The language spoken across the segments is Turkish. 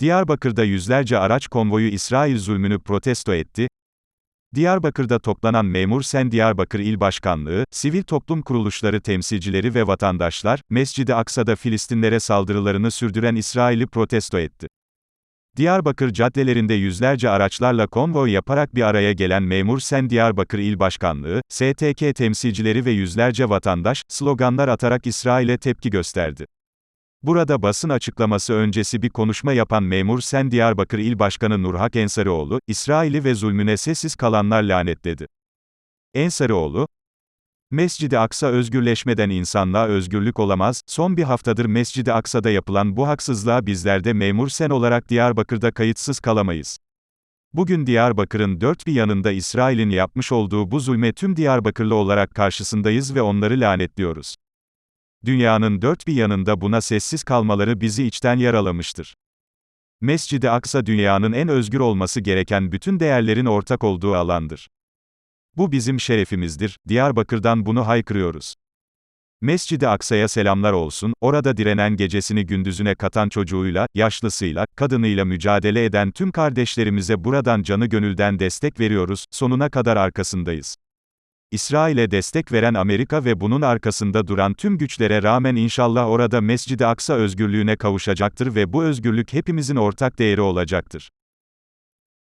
Diyarbakır'da yüzlerce araç konvoyu İsrail zulmünü protesto etti. Diyarbakır'da toplanan Memur Sen Diyarbakır İl Başkanlığı, sivil toplum kuruluşları temsilcileri ve vatandaşlar, Mescid-i Aksa'da Filistinlere saldırılarını sürdüren İsrail'i protesto etti. Diyarbakır caddelerinde yüzlerce araçlarla konvoy yaparak bir araya gelen Memur Sen Diyarbakır İl Başkanlığı, STK temsilcileri ve yüzlerce vatandaş, sloganlar atarak İsrail'e tepki gösterdi. Burada basın açıklaması öncesi bir konuşma yapan Memur Sen Diyarbakır İl Başkanı Nurhak Ensarioğlu, İsrail'i ve zulmüne sessiz kalanlar lanetledi. Ensarioğlu, Mescid-i Aksa özgürleşmeden insanlığa özgürlük olamaz, son bir haftadır Mescid-i Aksa'da yapılan bu haksızlığa bizler de Memur Sen olarak Diyarbakır'da kayıtsız kalamayız. Bugün Diyarbakır'ın dört bir yanında İsrail'in yapmış olduğu bu zulme tüm Diyarbakırlı olarak karşısındayız ve onları lanetliyoruz. Dünyanın dört bir yanında buna sessiz kalmaları bizi içten yaralamıştır. Mescid-i Aksa dünyanın en özgür olması gereken bütün değerlerin ortak olduğu alandır. Bu bizim şerefimizdir, Diyarbakır'dan bunu haykırıyoruz. Mescid-i Aksa'ya selamlar olsun, orada direnen gecesini gündüzüne katan çocuğuyla, yaşlısıyla, kadınıyla mücadele eden tüm kardeşlerimize buradan canı gönülden destek veriyoruz, sonuna kadar arkasındayız. İsrail'e destek veren Amerika ve bunun arkasında duran tüm güçlere rağmen inşallah orada Mescid-i Aksa özgürlüğüne kavuşacaktır ve bu özgürlük hepimizin ortak değeri olacaktır.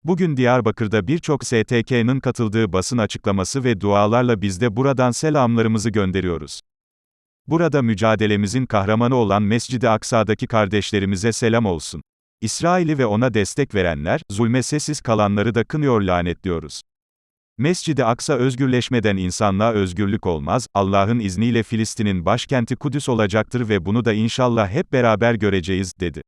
Bugün Diyarbakır'da birçok STK'nın katıldığı basın açıklaması ve dualarla biz de buradan selamlarımızı gönderiyoruz. Burada mücadelemizin kahramanı olan Mescid-i Aksa'daki kardeşlerimize selam olsun. İsrail'i ve ona destek verenler, zulme sessiz kalanları da kınıyor lanetliyoruz. Mescid-i Aksa özgürleşmeden insanlığa özgürlük olmaz, Allah'ın izniyle Filistin'in başkenti Kudüs olacaktır ve bunu da inşallah hep beraber göreceğiz, dedi.